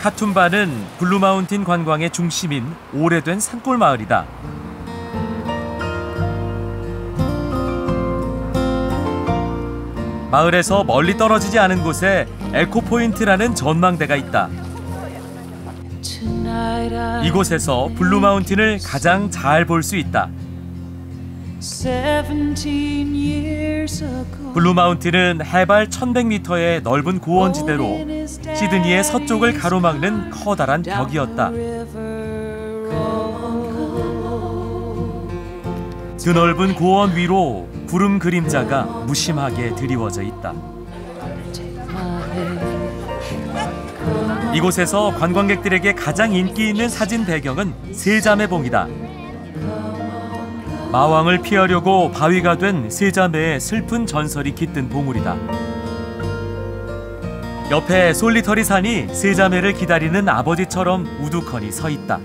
카툰바는 블루마운틴 관광의 중심인 오래된 산골 마을이다. 마을에서 멀리 떨어지지 않은 곳에 에코포인트라는 전망대가 있다. 이곳에서 블루마운틴을 가장 잘 볼 수 있다. 블루마운틴은 해발 1100m의 넓은 고원지대로 시드니의 서쪽을 가로막는 커다란 벽이었다. 드넓은 고원 위로 구름 그림자가 무심하게 드리워져 있다. 이곳에서 관광객들에게 가장 인기 있는 사진 배경은 세자매봉이다. 마왕을 피하려고 바위가 된 세자매의 슬픈 전설이 깃든 봉우리다. 옆에 솔리터리 산이 세자매를 기다리는 아버지처럼 우두커니 서 있다.